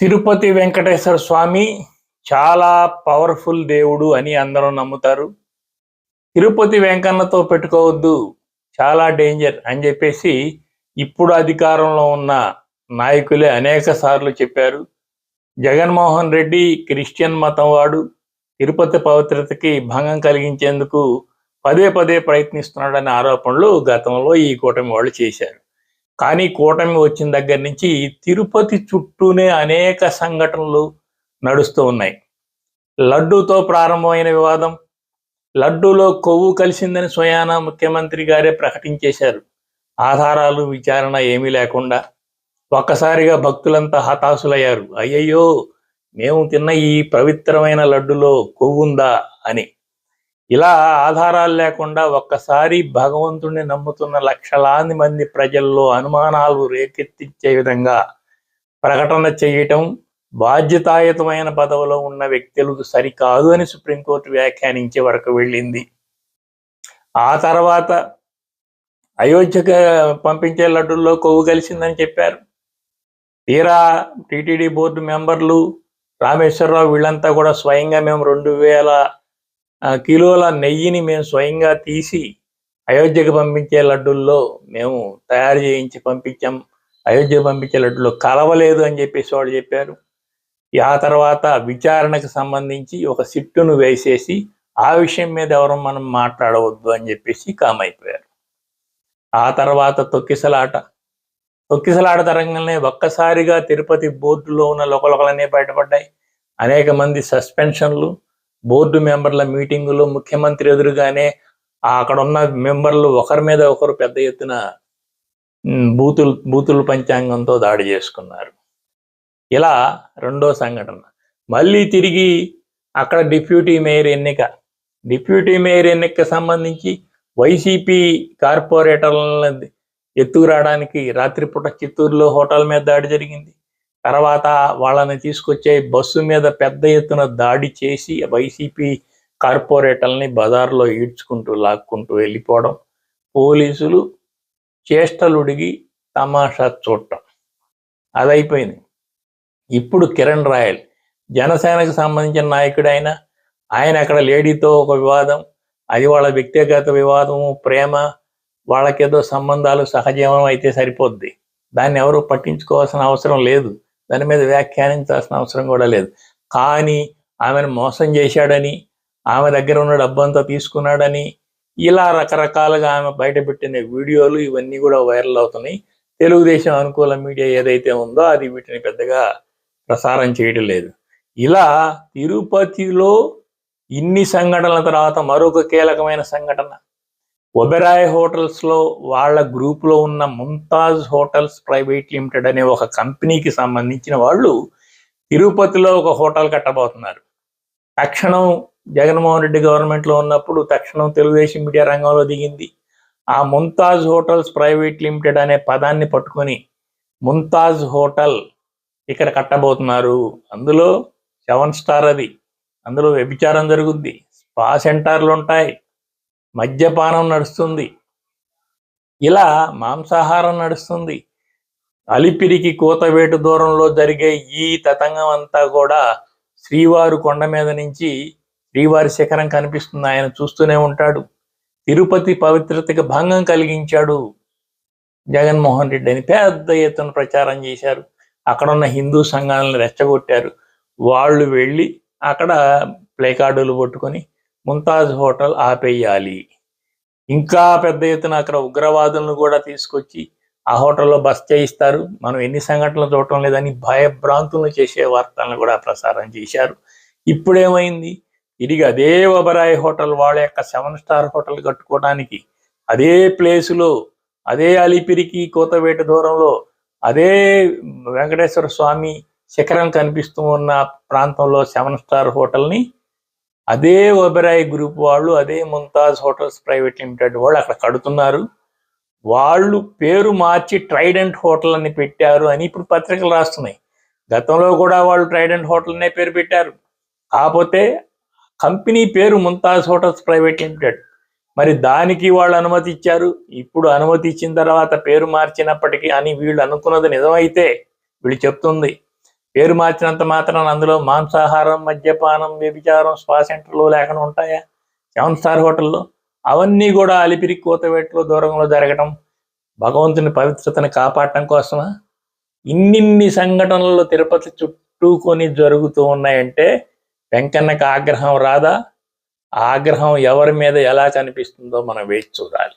తిరుపతి వెంకటేశ్వర స్వామి చాలా పవర్ఫుల్ దేవుడు అని అందరూ నమ్ముతారు. తిరుపతి వెంకన్నతో పెట్టుకోవద్దు చాలా డేంజర్ అని చెప్పేసి ఇప్పుడు అధికారంలో ఉన్న నాయకులే అనేక సార్లు చెప్పారు. జగన్మోహన్ రెడ్డి క్రిస్టియన్ మతం వాడు తిరుపతి పవిత్రతకి భంగం కలిగించేందుకు పదే పదే ప్రయత్నిస్తున్నాడనే ఆరోపణలు గతంలో ఈ కూటమి వాళ్ళు చేశారు. కానీ కూటమి వచ్చిన దగ్గర నుంచి తిరుపతి చుట్టూనే అనేక సంఘటనలు నడుస్తూ ఉన్నాయి. లడ్డూతో ప్రారంభమైన వివాదం లడ్డూలో కొవ్వు కలిసిందని స్వయాన ముఖ్యమంత్రి గారే ప్రకటించేశారు. ఆధారాలు విచారణ ఏమీ లేకుండా ఒక్కసారిగా భక్తులంతా హతాశులయ్యారు. అయ్యయ్యో మేము తిన్న ఈ పవిత్రమైన లడ్డులో కొవ్వుందా అని. ఇలా ఆధారాలు లేకుండా ఒక్కసారి భగవంతుడిని నమ్ముతున్న లక్షలాది మంది ప్రజల్లో అనుమానాలు రేకెత్తించే విధంగా ప్రకటన చేయటం బాధ్యతాయుతమైన పదవిలో ఉన్న వ్యక్తులకు సరికాదు అని సుప్రీంకోర్టు వ్యాఖ్యానించే వరకు వెళ్ళింది. ఆ తర్వాత అయోధ్యకు పంపించే లడ్డుల్లో కొవ్వు కలిసిందని చెప్పారు. తీరా టీటీడీ బోర్డు మెంబర్లు రామేశ్వరరావు వీళ్ళంతా కూడా స్వయంగా మేము రెండు వేల కిలోల నెయ్యిని మేము స్వయంగా తీసి అయోధ్యకు పంపించే లడ్డుల్లో మేము తయారు చేయించి పంపించాం. అయోధ్యకు పంపించే లడ్డులో కలవలేదు అని చెప్పేసి వాళ్ళు చెప్పారు. ఆ తర్వాత విచారణకు సంబంధించి ఒక సిట్టును వేసేసి ఆ విషయం మీద ఎవరు మనం మాట్లాడవద్దు అని చెప్పేసి కామైపోయారు. ఆ తర్వాత తొక్కిసలాట. తొక్కిసలాట తరంగానే ఒక్కసారిగా తిరుపతి బోర్డులో ఉన్న లోకలొకలనే బయటపడ్డాయి. అనేక మంది సస్పెన్షన్లు బోర్డు మెంబర్ల మీటింగులు ముఖ్యమంత్రి ఎదురుగానే అక్కడ ఉన్న మెంబర్లు ఒకరి మీద ఒకరు పెద్ద ఎత్తున బూతులు బూతులు పంచాంగంతో దాడి చేసుకున్నారు. ఇలా రెండో సంఘటన. మళ్ళీ తిరిగి అక్కడ డిప్యూటీ మేయర్ ఎన్నిక. డిప్యూటీ మేయర్ ఎన్నికకి సంబంధించి వైసీపీ కార్పొరేటర్లను ఎత్తుకురావడానికి రాత్రిపూట చిత్తూరులో హోటల్ మీద దాడి జరిగింది. తర్వాత వాళ్ళని తీసుకొచ్చే బస్సు మీద పెద్ద ఎత్తున దాడి చేసి వైసీపీ కార్పొరేటర్ని బజార్లో ఈడ్చుకుంటూ లాక్కుంటూ వెళ్ళిపోవడం పోలీసులు చేష్టలుడిగి తమాషా చూడటం. అదైపోయింది. ఇప్పుడు కిరణ్ రాయల్ జనసేనకు సంబంధించిన నాయకుడు ఆయన ఆయన అక్కడ లేడీతో ఒక వివాదం అది వాళ్ళ వ్యక్తిగత వివాదము ప్రేమ వాళ్ళకేదో సంబంధాలు సహజీవనం అయితే సరిపోద్ది. దాన్ని ఎవరు పట్టించుకోవాల్సిన అవసరం లేదు. దాని మీద వ్యాఖ్యానించాల్సిన అవసరం కూడా లేదు. కానీ ఆమెను మోసం చేశాడని ఆమె దగ్గర ఉన్న డబ్బంతా తీసుకున్నాడని ఇలా రకరకాలుగా ఆమె బయటపెట్టిన వీడియోలు ఇవన్నీ కూడా వైరల్ అవుతున్నాయి. తెలుగుదేశం అనుకూల మీడియా ఏదైతే ఉందో అది వీటిని పెద్దగా ప్రసారం చేయడం లేదు. ఇలా తిరుపతిలో ఇన్ని సంఘటనల తర్వాత మరొక కీలకమైన సంఘటన ఒబెరాయ్ హోటల్స్లో వాళ్ళ గ్రూప్లో ఉన్న ముంతాజ్ హోటల్స్ ప్రైవేట్ లిమిటెడ్ అనే ఒక కంపెనీకి సంబంధించిన వాళ్ళు తిరుపతిలో ఒక హోటల్ కట్టబోతున్నారు. తక్షణం జగన్మోహన్ రెడ్డి గవర్నమెంట్లో ఉన్నప్పుడు తక్షణం తెలుగుదేశం మీడియా రంగంలో దిగింది. ఆ ముంతాజ్ హోటల్స్ ప్రైవేట్ లిమిటెడ్ అనే పదాన్ని పట్టుకొని ముంతాజ్ హోటల్ ఇక్కడ కట్టబోతున్నారు. అందులో సెవెన్ స్టార్ అది. అందులో వ్యభిచారం జరుగుద్ది. స్పా సెంటర్లు ఉంటాయి. మద్యపానం నడుస్తుంది. ఇలా మాంసాహారం నడుస్తుంది. అలిపిరికి కూతవేటు దూరంలో జరిగే ఈ తతంగం అంతా కూడా శ్రీవారు కొండ మీద నుంచి శ్రీవారి శిఖరం కనిపిస్తుంది. ఆయన చూస్తూనే ఉంటాడు. తిరుపతి పవిత్రతకి భంగం కలిగించాడు జగన్మోహన్ రెడ్డి అని పెద్ద ఎత్తున ప్రచారం చేశారు. అక్కడ ఉన్న హిందూ సంఘాలను రెచ్చగొట్టారు. వాళ్ళు వెళ్ళి అక్కడ ప్లేకార్డులు పట్టుకొని ముంతాజ్ హోటల్ ఆపేయాలి. ఇంకా పెద్ద ఎత్తున అక్కడ ఉగ్రవాదులను కూడా తీసుకొచ్చి ఆ హోటల్లో బస్ చేయిస్తారు. మనం ఎన్ని సంఘటనలు చూడటం లేదని భయభ్రాంతులను చేసే వార్తలను కూడా ప్రసారం చేశారు. ఇప్పుడేమైంది? తిరిగి అదే ఒబరాయి హోటల్ వాళ్ళ యొక్క సెవెన్ స్టార్ హోటల్ కట్టుకోవడానికి అదే ప్లేసులో అదే అలిపిరికి కోతవేట దూరంలో అదే వెంకటేశ్వర స్వామి శిఖరం కనిపిస్తూ ఉన్న ప్రాంతంలో సెవెన్ స్టార్ హోటల్ని అదే ఒబెరాయ్ గ్రూప్ వాళ్ళు అదే ముంతాజ్ హోటల్స్ ప్రైవేట్ లిమిటెడ్ వాళ్ళు అక్కడ కడుతున్నారు. వాళ్ళు పేరు మార్చి ట్రైడెంట్ హోటల్ అని పెట్టారు అని ఇప్పుడు పత్రికలు రాస్తున్నాయి. గతంలో కూడా వాళ్ళు ట్రైడెంట్ హోటల్ అనే పేరు పెట్టారు. కాకపోతే కంపెనీ పేరు ముంతాజ్ హోటల్స్ ప్రైవేట్ లిమిటెడ్. మరి దానికి వాళ్ళు అనుమతి ఇచ్చారు. ఇప్పుడు అనుమతి ఇచ్చిన తర్వాత పేరు మార్చినప్పటికీ అని వీళ్ళు అనుకున్నది నిజమైతే వీళ్ళు చెప్తుంది. పేరు మార్చినంత మాత్రం అందులో మాంసాహారం మద్యపానం వ్యభిచారం స్పా సెంటర్లు లేకుండా ఉంటాయా? సెవెన్ స్టార్ హోటల్లో అవన్నీ కూడా అలిపిరి కూతవేట్లో దూరంలో జరగడం భగవంతుని పవిత్రతను కాపాడటం కోసమా? ఇన్నిన్ని సంఘటనలు తిరుపతి చుట్టూకొని జరుగుతూ ఉన్నాయంటే వెంకన్నకి ఆగ్రహం రాదా? ఆగ్రహం ఎవరి మీద ఎలా కనిపిస్తుందో మనం వేచి చూడాలి.